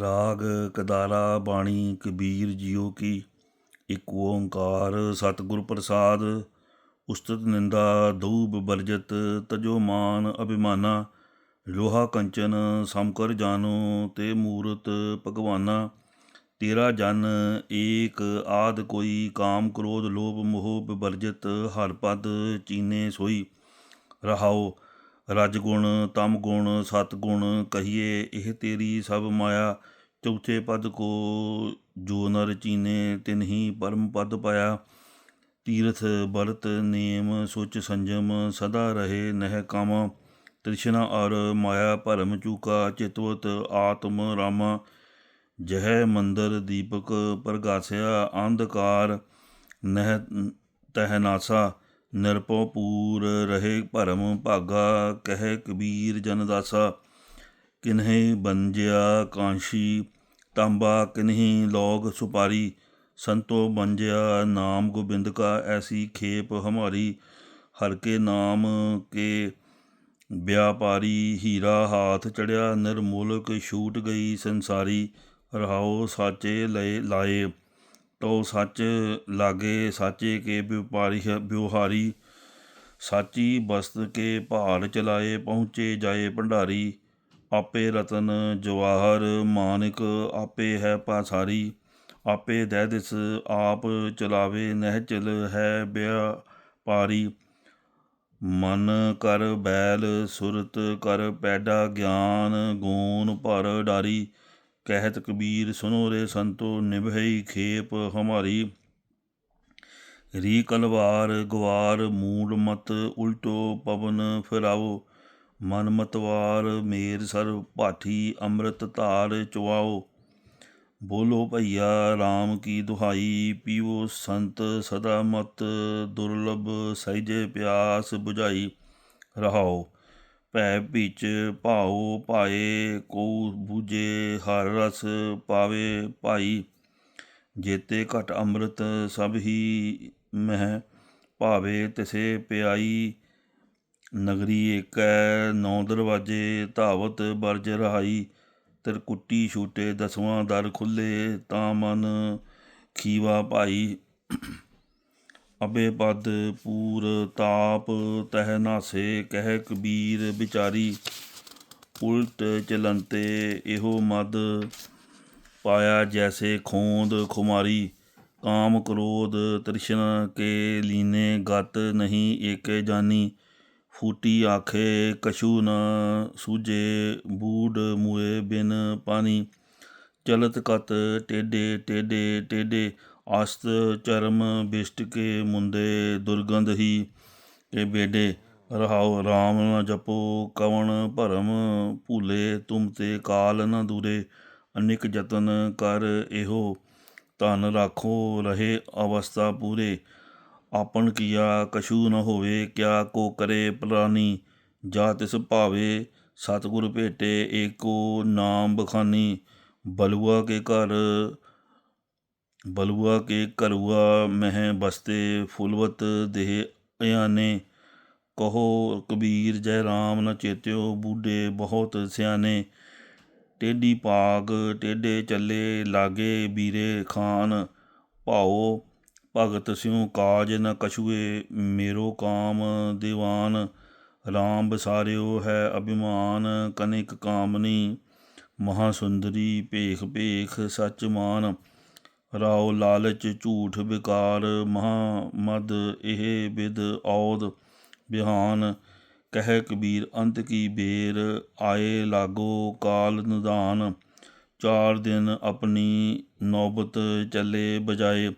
ਰਾਗ ਕਦਾਰਾ ਬਾਣੀ ਕਬੀਰ ਜੀਓ ਕੀ, ਇਕ ਓੰਕਾਰ ਸਤਿਗੁਰ ਪ੍ਰਸਾਦ, ਉਸਤਤ ਨਿੰਦਾ ਦੂਬ ਬਰਜਤ ਤਜੋ ਮਾਨ ਅਭਿਮਾਨਾ, ਲੋਹਾ ਕੰਚਨ ਸਮਕਰ ਜਾਨੋ ਤੇ ਮੂਰਤ ਭਗਵਾਨਾ। ਤੇਰਾ ਜਨ ਏਕ ਆਦ ਕੋਈ, ਕਾਮ ਕ੍ਰੋਧ ਲੋਭ ਮੋਹ ਬਿਵਰਜਿਤ ਹਰ ਪਦ ਚੀਨੇ ਸੋਈ। ਰਹਾਓ ਰਜ ਗੁਣ ਤਮ ਗੁਣ ਸਤ ਗੁਣ ਕਹੀਏ ਇਹ ਤੇਰੀ ਸਭ ਮਾਇਆ। ਚੌਥੇ ਪਦ ਕੋ ਜੋ ਨਰ ਚੀਨੇ ਤਿਨਹੀ ਪਰਮ ਪਦ ਪਾਇਆ। ਤੀਰਥ ਬਰਤ ਨੇਮ, ਸੁਚ ਸੰਜਮ, ਸਦਾ ਰਹੇ ਨਹਿ ਕਾਮ। ਤ੍ਰਿਸ਼ਨਾ ਅਰ ਮਾਇਆ ਭਰਮ ਚੂਕਾ, ਚਿਤਵਤ ਆਤਮ ਰਾਮ। ਜਹ ਮੰਦਰ ਦੀਪਕ ਪ੍ਰਗਾਸਿਆ, ਅੰਧਕਾਰ ਨਹਿ ਤਹਿਨਾਸਾ ਨਾਸਾ ਪੂਰ ਰਹੇ ਭਰਮ ਭਾਗਾ, ਕਹਿ ਕਬੀਰ ਜਨ ਦਾਸਾ, ਕਿਨਹਿ ਬੰਜਿਆ ਕਾਂਸ਼ੀ, ਤਾਂਬਾ ਕਿਨਹਿ ਲੋਗ ਸੁਪਾਰੀ, ਸੰਤੋ ਬੰਜਿਆ ਨਾਮ ਗੋਬਿੰਦ ਕਾ, ਐਸੀ ਖੇਪ ਹਮਾਰੀ, ਹਰ ਕੇ ਨਾਮ ਕੇ ਵਿਆਪਾਰੀ, ਹੀਰਾ ਹਾਥ ਚੜਿਆ ਨਿਰਮੂਲਕ ਛੂਟ ਗਈ ਸੰਸਾਰੀ ਰਹਾਓ ਸਾਚੇ ਲਏ, ਲਾਏ। ਤੋ ਸੱਚ ਲਾਗੇ ਸਾਚੇ ਕੇ ਵਿਪਾਰੀ ਵਿਵਹਾਰੀ। ਸਾਚੀ ਬਸਤ ਕੇ ਭਾਰ ਚਲਾਏ, ਪਹੁੰਚੇ ਜਾਏ ਭੰਡਾਰੀ। ਆਪੇ ਰਤਨ ਜਵਾਹਰ, ਮਾਨਿਕ ਆਪੇ ਹੈ ਪਾਸਾਰੀ। ਆਪੇ ਦਹਿ ਦਿਸ ਆਪ ਚਲਾਵੇ, ਨਹਿ ਚਲ ਹੈ ਵਿਆਪਾਰੀ ਮਨ ਕਰ ਬੈਲ, ਸੁਰਤ ਕਰ ਪੈਡਾ, ਗਿਆਨ ਗੂਣ ਭਰ ਡਾਰੀ। ਕਹਿਤ ਕਬੀਰ ਸੁਨੋ ਰੇ ਸੰਤੋ ਨਿਭਈ ਖੇਪ ਹਮਾਰੀ। ਰੀ ਕਲਵਾਰ ਗਵਾਰ ਮੂਲ ਮਤ ਉਲਟੋ ਪਵਨ ਫਿਰਾਓ। ਮਨ ਮਤਵਾਰ ਮੇਰ ਸਰ ਭਾਠੀ ਅੰਮ੍ਰਿਤ ਧਾਰ ਚੁਆਓ। ਬੋਲੋ ਭਈਆ RAM ਕੀ ਦੁਹਾਈ ਪੀਵੋ ਸੰਤ ਸਦਾ ਮਤ ਦੁਰਲਭ ਸਹਿਜੇ ਪਿਆਸ 부ਝਾਈ ਰਹਾਓ। ਭੈ ਵਿੱਚ ਭਾਉ ਭਾਏ ਕੋ ਬੂਝੇ ਹਰ ਰਸ ਪਾਵੇ ਭਾਈ। ਜੇਤੇ ਘਟ ਅੰਮ੍ਰਿਤ ਸਭ ਹੀ ਮਹਿ ਭਾਵੇ, ਤਿਸੇ ਪਿਆਈ ਨਗਰੀ ਏਕੈ, ਨੌ ਦਰਵਾਜੇ ਧਾਵਤ ਬਰਜ ਰਹਾਈ। ਤਿਰਕੁੱਟੀ ਛੂਟੇ ਦਸਵਾਂ ਦਰ ਖੁੱਲੇ, ਤਾਂ ਮਨ ਖੀਵਾ ਭਾਈ। ਅਬੇ ਪਦ ਪੂਰ ਤਾਪ ਤਹਿ ਨਾਸੇ, ਕਹਿ ਕਬੀਰ ਵਿਚਾਰੀ। ਉਲਟ ਚਲੰਤੇ ਇਹੋ ਮਦ ਪਾਇਆ ਜੈਸੇ ਖੋਂਦ ਖੁਮਾਰੀ। ਕਾਮ ਕ੍ਰੋਧ ਤ੍ਰਿਸ਼ਨ ਕੇ ਲੀਨੇ, ਗਤ ਨਹੀਂ ਏਕੇ ਜਾਨੀ। ਫੂਟੀ ਆਖੇ, ਕਛੂ ਨ ਸੂਜੇ ਬੂੜ ਮੁਏ ਬਿਨ ਪਾਣੀ ਚਲਤ ਕਤ ਟੇਡੇ ਟੇਡੇ ਟੇਡੇ। ਅਸਤ ਚਰਮ ਬਿਸ਼ਟ ਕੇ ਮੁੰਦੇ ਦੁਰਗੰਧ ਹੀ ਕੇ ਬੇਡੇ। ਰਹਾਉ RAM ਨਾ ਜਪੋ ਕਵਣ ਭਰਮ ਭੂਲੇ, ਤੁਮ ਤੇ ਕਾਲ ਨ ਦੂਰੇ, ਅਨਿਕ ਯਤਨ ਕਰ ਇਹੋ। ਧਨ ਰਾਖੋ ਰਹੇ ਅਵਸਥਾ ਪੂਰੇ, ਆਪਨ ਕੀਆ ਕਛੂ ਨ ਹੋਵੇ, ਕਿਆ ਕੋ ਕਰੇ ਪ੍ਰਾਨੀ। ਜਾ ਤਿਸ ਭਾਵੇ ਸਤਿਗੁਰ ਭੇਟੇ ਏਕੋ ਨਾਮ ਬਖਾਨੀ, ਬਲੂਆ ਕੇ ਘਰ ਬਲੂਆ ਕੇ ਘਰੂਆ ਮਹਿ ਬਸਤੇ ਫੁਲਵਤ ਦੇਹ ਅਯਾਨੇ। ਕਹੋ ਕਬੀਰ, ਜੈ ਰਾਮ ਨ ਚੇਤਿਓ ਬੁਢੇ ਬਹੁਤ ਸਿਆਣੇ ਟੇਢੀ ਪਾਗ ਟੇਢੇ ਚੱਲੇ ਲਾਗੇ ਬੀਰੇ ਖਾਨ। ਭਾਓ ਭਗਤ ਸਿਉ ਕਾਜ ਨ ਕਛੂਏ, ਮੇਰੋ ਕਾਮ ਦੀਵਾਨ। ਰਾਮ ਬਸਾਰਿਓ ਹੈ ਅਭਿਮਾਨ, ਕਨਿਕ ਕਾਮਨੀ। ਮਹਾ ਸੁੰਦਰੀ ਭੇਖ ਭੇਖ ਸਚ ਮਾਨ। ਰਾਉ ਲਾਲਚ ਝੂਠ ਵਿਕਾਰ ਮਹਾ ਮਦ ਇਹ ਵਿਦ ਔਦ ਬਿਹਾਨ, ਕਹਿ ਕਬੀਰ ਅੰਤ ਕੀ ਬੇਰ, ਆਏ ਲਾਗੋ ਕਾਲ ਨਿਦਾਨ ਚਾਰ ਦਿਨ ਆਪਣੀ ਨੌਬਤ ਚੱਲੇ ਬਜਾਏ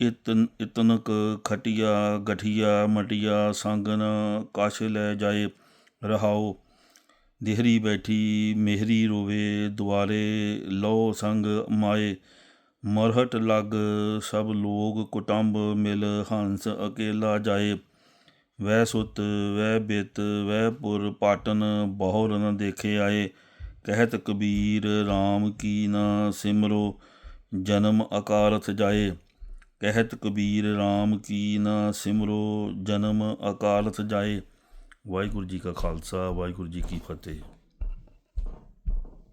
ਇਤਨ ਇਤਨਕ ਖਟਿਆ ਗਠੀਆ ਮਟਿਆ ਸੰਗਨ ਕਛ ਲੈ ਜਾਏ ਰਹਾਓ ਦੇਹਰੀ ਬੈਠੀ ਮਿਹਰੀ ਰੋਵੇ, ਦੁਆਰੇ ਲੋ ਸੰਗ ਮਾਏ ਮਰਹਟ ਲਗ ਸਭ ਲੋਗ ਕੁਟੰਬ ਮਿਲ ਹੰਸ ਅਕੇਲਾ ਜਾਏ। ਵੈ ਸੁਤ ਵੈ ਬਿਤ ਵੈ ਪੁਰ ਪਾਟਨ ਬਹੁਰ ਨ ਦੇਖੇ ਆਏ। ਕਹਿਤ ਕਬੀਰ RAM ਕੀ ਨਾ ਸਿਮਰੋ, ਜਨਮ ਅਕਾਰਥ ਜਾਏ। ਕਹਿਤ ਕਬੀਰ RAM ਕੀ ਨਾ ਸਿਮਰੋ, ਜਨਮ ਅਕਾਲਥ ਜਾਏ। ਵਾਹਿਗੁਰੂ ਜੀ ਕਾ ਖਾਲਸਾ, ਵਾਹਿਗੁਰੂ ਜੀ ਕੀ ਫਤਿਹ।